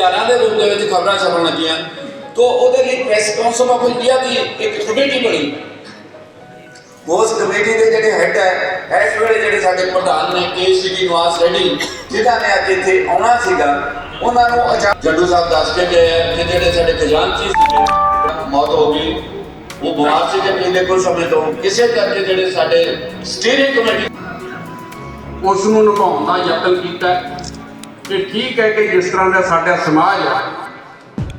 ਇਸ਼ਤਿਹਾਰਾਂ ਦੇ ਰੂਪ ਦੇ ਵਿੱਚ ਖਬਰਾਂ ਛਪਣ ਲੱਗੀਆਂ। ਤੋਂ ਉਹਦੇ ਲਈ ਪ੍ਰੈਸ ਕਾਉਂਸਲ ਆਫ ਇੰਡੀਆ ਦੀ ਇੱਕ ਕਮੇਟੀ ਬਣੀ। ਉਸ ਕਮੇਟੀ ਦੇ ਜਿਹੜੇ ਹੈੱਡ ਹੈ, ਇਸ ਵੇਲੇ ਜਿਹੜੇ ਸਾਡੇ ਪ੍ਰਧਾਨ ਨੇ, ਕੇ ਸੀ ਨਿਵਾਸ ਰੈਡੀ, ਜਿਨ੍ਹਾਂ ਨੇ ਅੱਜ ਇੱਥੇ ਆਉਣਾ ਸੀਗਾ, ਉਹਨਾਂ ਨੂੰ ਅਚਾਨਕ ਜੱਡੂ ਸਾਹਿਬ ਦੱਸ ਕੇ ਗਏ ਕਿ ਜਿਹੜੇ ਸਾਡੇ ਖਜ਼ਾਨਚੀ ਸੀਗੇ, ਮੌਤ ਹੋ ਗਈ। ਉਹ ਬਿਮਾਰ ਸੀ ਤੇ ਪਿਛਲੇ ਕੁਝ ਸਮੇਂ ਤੋਂ ਕਿਸੇ ਕਰਕੇ ਜਿਹੜੇ ਸਾਡੇ ਸਟੀਅਰਿੰਗ ਕਮੇਟੀ ਉਸ ਨੂੰ ਨਿਭਾਉਣ ਦਾ ਯਤਨ ਕੀਤਾ। ਕਿ ਠੀਕ ਹੈ ਕਿ ਜਿਸ ਤਰ੍ਹਾਂ ਦਾ ਸਾਡਾ ਸਮਾਜ ਹੈ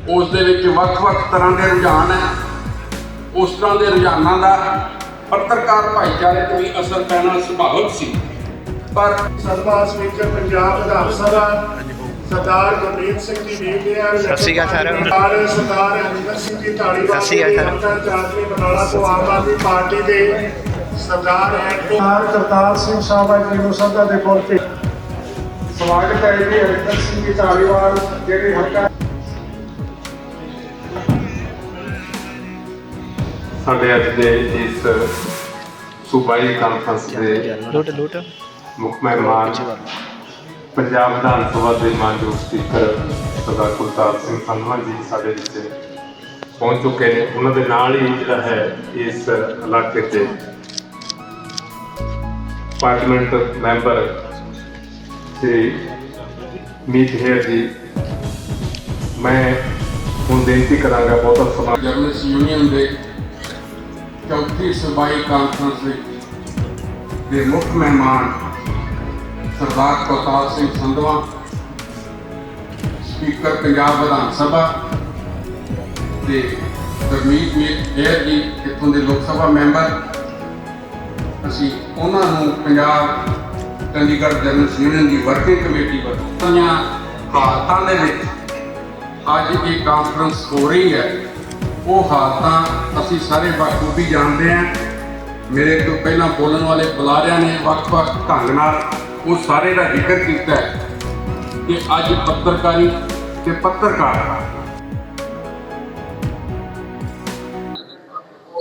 ਉਸ ਦੇ ਵਿੱਚ ਵੱਖ-ਵੱਖ ਤਰ੍ਹਾਂ ਦੇ ਰੁਝਾਨ ਹੈ ਉਸ ਤਰ੍ਹਾਂ ਦੇ ਰੁਝਾਨਾਂ ਦਾ ਪੱਤਰਕਾਰ ਭਾਈਚਾਰੇ ਤੇ ਵੀ ਅਸਰ ਪੈਣਾ ਸੁਭਾਵਿਕ ਸੀ ਪਰ ਸਭਾ ਸਪੀਕਰ ਪੰਜਾਬ ਵਿਧਾਨ ਸਭਾ ਸਰਦਾਰ ਗੁਰਮੀਤ ਸਿੰਘ ਜੀ ਨੀਲਿਆ ਸਤਿ ਸ਼੍ਰੀ ਅਕਾਲ ਸਰ। ਸਰਦਾਰ ਸਰਦਾਰ ਹਰਿੰਦਰ ਸਿੰਘ ਜੀ ਢਾਲੀਵਾਲ ਸਤਿ ਸ਼੍ਰੀ ਅਕਾਲ ਸਰ। ਚਾਦਰੀ ਬਨਾਲਾ ਤੋਂ ਆਮ ਆਦਮੀ ਪਾਰਟੀ ਦੇ ਸਰਦਾਰ ਐਡਵੋਕੇਟ ਕਰਤਾਰ ਸਿੰਘ ਸਾਹਿਬਾ ਜੀ ਨੂੰ ਸਭਾ ਦੇ ਕੋਲ ਤੇ ਸਵਾਗਤ ਹੈ ਜੀ ਹਰਿੰਦਰ ਸਿੰਘ ਜੀ ਢਾਲੀਵਾਲ ਜਿਹੜੇ ਹਲਕਾ ਸਾਡੇ ਅੱਜ ਦੇ ਇਸ ਸੂਬਾਈ ਕਾਨਫਰੰਸ ਦੇ ਲੁੱਟ ਲੁੱਟ ਮੁੱਖ ਮਹਿਮਾਨ ਪੰਜਾਬ ਵਿਧਾਨ ਸਭਾ ਦੇ ਮਾਨਯੋਗ ਸਪੀਕਰ ਸਰਦਾਰ ਕੁਲਤਾਰ ਸਿੰਘ ਸੰਧਵਾ ਜੀ ਸਾਡੇ ਵਿੱਚ ਪਹੁੰਚ ਚੁੱਕੇ ਨੇ। ਉਹਨਾਂ ਦੇ ਨਾਲ ਹੀ ਜਿਹੜਾ ਹੈ ਇਸ ਇਲਾਕੇ ਦੇ ਪਾਰਲੀਮੈਂਟ ਮੈਂਬਰ ਸ੍ਰੀ ਮੀਤ ਹੇਰ ਜੀ। ਮੈਂ ਹੁਣ ਬੇਨਤੀ ਕਰਾਂਗਾ ਬਹੁਤਾ ਸਮਾਂ। ਜਰਨਲਿਸਟ ਯੂਨੀਅਨ ਦੇ ਚੌਥੀ ਸੂਬਾਈ ਕਾਨਫਰੰਸ ਦੇ ਮੁੱਖ ਮਹਿਮਾਨ ਸਰਦਾਰ ਪ੍ਰਤਾਪ ਸਿੰਘ ਸੰਧਵਾ ਸਪੀਕਰ ਪੰਜਾਬ ਵਿਧਾਨ ਸਭਾ ਤੇ ਗੁਰਮੀਤ ਮੇਰ ਜੀ, ਇੱਥੋਂ ਦੇ ਲੋਕ ਸਭਾ ਮੈਂਬਰ। ਅਸੀਂ ਉਹਨਾਂ ਨੂੰ ਪੰਜਾਬ ਚੰਡੀਗੜ੍ਹ ਜਨਰਲ ਯੂਨੀਅਨ ਦੀ ਵਰਕਿੰਗ ਕਮੇਟੀ ਵੱਲੋਂ ਹਾਲਤਾਂ ਦੇ ਵਿੱਚ ਅੱਜ ਇਹ ਕਾਨਫਰੰਸ ਹੋ ਰਹੀ ਹੈ। ਉਹ ਹਾਲਤਾਂ ਅਸੀਂ ਸਾਰੇ ਬਖੂਬੀ ਜਾਣਦੇ ਹਾਂ। ਮੇਰੇ ਤੋਂ ਪਹਿਲਾਂ ਬੋਲਣ ਵਾਲੇ ਬੁਲਾਰਿਆਂ ਨੇ ਵੱਖ-ਵੱਖ ਢੰਗ ਨਾਲ ਉਹ ਸਾਰੇ ਦਾ ਜ਼ਿਕਰ ਕੀਤਾ ਹੈ ਕਿ ਅੱਜ ਪੱਤਰਕਾਰੀ ਤੇ ਪੱਤਰਕਾਰ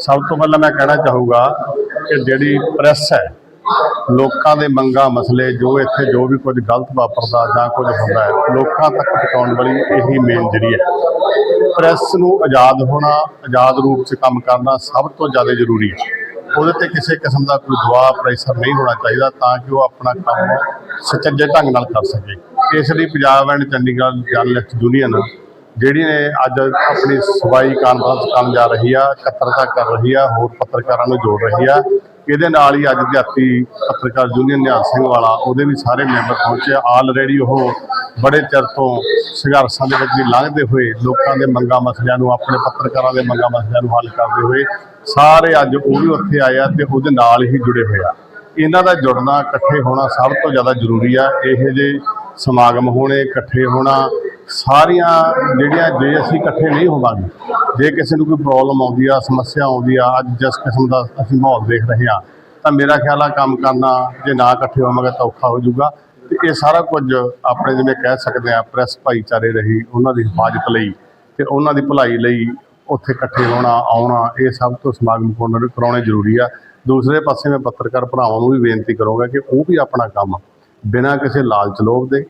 ਸਭ ਤੋਂ ਪਹਿਲਾਂ ਮੈਂ ਕਹਿਣਾ ਚਾਹੂੰਗਾ ਕਿ ਜਿਹੜੀ ਪ੍ਰੈਸ ਹੈ ਲੋਕਾਂ ਦੇ ਮੰਗਾਂ ਮਸਲੇ ਜੋ ਇੱਥੇ ਜੋ ਵੀ ਕੁਝ ਗਲਤ ਵਾਪਰਦਾ ਜਾਂ ਕੁਝ ਹੁੰਦਾ ਹੈ, ਲੋਕਾਂ ਤੱਕ ਪਹੁੰਚਾਉਣ ਵਾਲੀ ਇਹੀ ਮੇਨ ਜਰੀਆ ਹੈ। ਪ੍ਰੈਸ ਨੂੰ ਆਜ਼ਾਦ ਹੋਣਾ, ਆਜ਼ਾਦ ਰੂਪ 'ਚ ਕੰਮ ਕਰਨਾ ਸਭ ਤੋਂ ਜ਼ਿਆਦਾ ਜ਼ਰੂਰੀ ਹੈ। ਉਹਦੇ ਤੇ ਕਿਸੇ ਕਿਸਮ ਦਾ ਕੋਈ ਦਬਾਅ ਪ੍ਰੈਸ਼ਰ ਨਹੀਂ ਹੋਣਾ ਚਾਹੀਦਾ ਤਾਂ ਕਿ ਉਹ ਆਪਣਾ ਕੰਮ ਸੁਚੱਜੇ ਢੰਗ ਨਾਲ ਕਰ ਸਕੇ। ਇਸ ਲਈ Punjab and Chandigarh journalist union ਜਿਹੜੀ ਨੇ ਅੱਜ ਆਪਣੀ ਸਬਾਈ ਕਾਨਫਰੰਸ ਕਰਨ ਜਾ ਰਹੀ ਆ, ਇਕੱਤਰਤਾ ਕਰ ਰਹੀ ਆ, ਹੋਰ ਪੱਤਰਕਾਰਾਂ ਨੂੰ ਜੋੜ ਰਹੀ ਆ ਇਹਦੇ ਨਾਲ ਹੀ ਅੱਜ ਦਿਹਾਤੀ ਪੱਤਰਕਾਰ ਯੂਨੀਅਨ ਨਿਹਾਲ ਸਿੰਘ ਵਾਲਾ, ਉਹਦੇ ਵੀ ਸਾਰੇ ਮੈਂਬਰ ਪਹੁੰਚੇ। ਆਲਰੇਡੀ ਉਹ ਬੜੇ ਚਿਰ ਤੋਂ ਸੰਘਰਸ਼ਾਂ ਦੇ ਵਿੱਚ ਵੀ ਲੰਘਦੇ ਹੋਏ ਲੋਕਾਂ ਦੇ ਮੰਗਾਂ ਮਸਲਿਆਂ ਨੂੰ, ਆਪਣੇ ਪੱਤਰਕਾਰਾਂ ਦੇ ਮੰਗਾਂ ਮਸਲਿਆਂ ਨੂੰ ਹੱਲ ਕਰਦੇ ਹੋਏ ਸਾਰੇ ਅੱਜ ਉਹ ਵੀ ਉੱਥੇ ਆਏ ਆ ਤੇ ਉਹਦੇ ਨਾਲ ਹੀ ਜੁੜੇ ਹੋਏ ਆ। ਇਹਨਾਂ ਦਾ ਜੁੜਨਾ ਇਕੱਠੇ ਹੋਣਾ ਸਭ ਤੋਂ ਜ਼ਿਆਦਾ ਜ਼ਰੂਰੀ ਆ। ਇਹੋ ਜਿਹੇ ਸਮਾਗਮ ਹੋਣੇ, ਇਕੱਠੇ ਹੋਣਾ ਸਾਰੀਆਂ ਜਿਹੜੀਆਂ ਜੇ ਅਸੀਂ ਇਕੱਠੇ ਨਹੀਂ ਹੋਵਾਂਗੇ, ਜੇ ਕਿਸੇ ਨੂੰ ਕੋਈ ਪ੍ਰੋਬਲਮ ਆਉਂਦੀ ਆ, ਸਮੱਸਿਆ ਆਉਂਦੀ ਆ, ਅੱਜ ਜਿਸ ਕਿਸਮ ਦਾ ਅਸੀਂ ਮਾਹੌਲ ਦੇਖ ਰਹੇ ਆ, ਤਾਂ ਮੇਰਾ ਖਿਆਲ ਆ ਕੰਮ ਕਰਨਾ ਜੇ ਨਾ ਇਕੱਠੇ ਹੋਵਾਂਗੇ ਤਾਂ ਔਖਾ ਹੋ ਜਾਊਗਾ। ਤੇ ਇਹ ਸਾਰਾ ਕੁਝ ਆਪਣੇ ਜਿਵੇਂ ਕਹਿ ਸਕਦੇ ਆ ਪ੍ਰੈਸ ਭਾਈਚਾਰੇ ਰਹੀ, ਉਹਨਾਂ ਦੀ ਹਿਫਾਜ਼ਤ ਲਈ ਤੇ ਉਹਨਾਂ ਦੀ ਭਲਾਈ ਲਈ ਉੱਥੇ ਇਕੱਠੇ ਹੋਣਾ, ਆਉਣਾ, ਇਹ ਸਭ ਤੋਂ ਸਮਾਗਮ ਕਰਾਉਣੇ ਜ਼ਰੂਰੀ ਆ। ਦੂਸਰੇ ਪਾਸੇ ਮੈਂ ਪੱਤਰਕਾਰ ਭਰਾਵਾਂ ਨੂੰ ਵੀ ਬੇਨਤੀ ਕਰੂੰਗਾ ਕਿ ਉਹ ਵੀ ਆਪਣਾ ਕੰਮ ਬਿਨਾਂ ਕਿਸੇ ਲਾਲਚ ਲੋਭ ਦੇ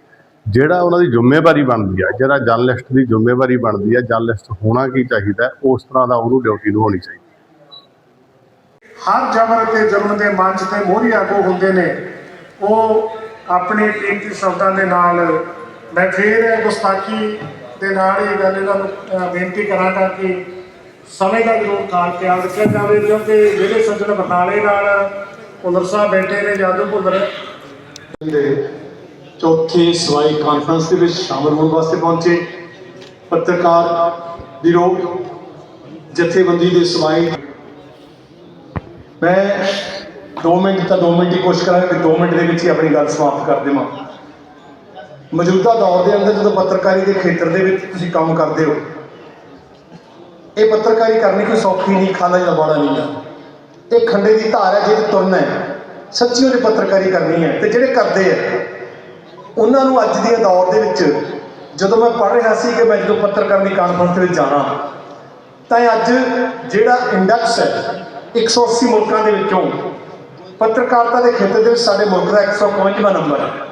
ਜਿਹੜਾ ਉਹਨਾਂ ਦੀ ਜ਼ਿੰਮੇਵਾਰੀ ਬਣਦੀ ਆ ਜਿਹੜਾ ਜਰਨਲਿਸਟ ਦੀ ਜ਼ਿੰਮੇਵਾਰੀ ਬਣਦੀ ਆ ਜਰਨਲਿਸਟ ਹੋਣਾ ਕੀ ਚਾਹੀਦਾ ਹੈ, ਉਸ ਤਰ੍ਹਾਂ ਦਾ ਉਹਨੂੰ ਡਿਊਟੀ ਨੂੰ ਹੋਣੀ ਚਾਹੀਦੀ। ਹਰ ਜਬਰ ਤੇ ਜ਼ੁਲਮ ਦੇ ਮੰਚ ਤੇ ਮੋਹਰੀ ਆਗੂ ਹੁੰਦੇ ਨੇ। ਉਹ ਆਪਣੀ ਕੀਮਤੀ ਸ਼ਬਦਾਂ ਦੇ ਨਾਲ ਮੈਂ ਫੇਰ ਗੁਸਤਾਖੀ ਦੇ ਨਾਲ ਇਹ ਗੱਲ ਇਹਨਾਂ ਨੂੰ ਬੇਨਤੀ ਕਰਾਂਗਾ ਕਿ ਸਮੇਂ ਦਾ ਜ਼ਰੂਰ ਖਾਲ ਖਿਆਲ ਰੱਖਿਆ ਜਾਵੇ ਕਿਉਂਕਿ ਜਿਹੜੇ ਸੱਜਣ ਬਰਨਾਲੇ ਨਾਲ ਭੁੱਲਰ ਸਾਹਿਬ ਬੈਠੇ ਨੇ ਜਾਦੂ ਭੁੱਲਰ ਦੇ ਚੌਥੇ ਸਵਾਈ ਕਾਨਫਰੰਸ ਦੇ ਵਿੱਚ ਸ਼ਾਮਲ ਹੋਣ ਵਾਸਤੇ ਪਹੁੰਚੇ ਪੱਤਰਕਾਰ ਵੀਰੋ, ਜਥੇਬੰਦੀ ਦੇ ਸਵਾਈ। ਮੈਂ 2 ਮਿੰਟ ਤਾਂ 2 ਮਿੰਟ ਦੀ ਕੋਸ਼ਿਸ਼ ਕਰਾਂਗਾ ਕਿ 2 ਮਿੰਟ ਦੇ ਵਿੱਚ ਹੀ ਆਪਣੀ ਗੱਲ ਸਮਾਪਤ ਕਰ ਦੇਵਾਂ। ਮੌਜੂਦਾ ਦੌਰ ਦੇ ਅੰਦਰ ਜਦੋਂ ਪੱਤਰਕਾਰੀ ਦੇ ਖੇਤਰ ਦੇ ਵਿੱਚ ਤੁਸੀਂ ਕੰਮ ਕਰਦੇ ਹੋ, ਇਹ ਪੱਤਰਕਾਰੀ ਕਰਨੀ ਕੋਈ ਸੌਖੀ ਨਹੀਂ, ਖਾਣਾ ਜਾਂ ਬਾੜਾ ਨਹੀਂ ਗਾ ਇਹ ਖੰਡੇ ਦੀ ਧਾਰ ਹੈ ਜਿਹਦੇ ਤੁਰਨਾ ਹੈ। ਸੱਚੀ ਉਹਨੇ ਪੱਤਰਕਾਰੀ ਕਰਨੀ ਹੈ ਤੇ ਜਿਹੜੇ ਕਰਦੇ ਆ ਉਹਨਾਂ ਨੂੰ ਅੱਜ ਦੇ ਦੌਰ ਦੇ ਵਿੱਚ ਜਦੋਂ ਮੈਂ ਪੜ੍ਹ ਰਿਹਾ ਸੀ ਕਿ ਮੈਂ ਜਦੋਂ ਪੱਤਰਕਾਰ ਦੀ ਕਾਨਫਰੰਸ ਦੇ ਵਿੱਚ ਜਾਣਾ, ਤਾਂ ਅੱਜ ਜਿਹੜਾ ਇੰਡੈਕਸ ਹੈ 180 ਮੁਲਕਾਂ ਦੇ ਵਿੱਚੋਂ ਪੱਤਰਕਾਰਤਾ ਦੇ ਖੇਤਰ ਦੇ ਵਿੱਚ ਸਾਡੇ ਮੁਲਕ ਦਾ 155ਵਾਂ ਨੰਬਰ ਹੈ।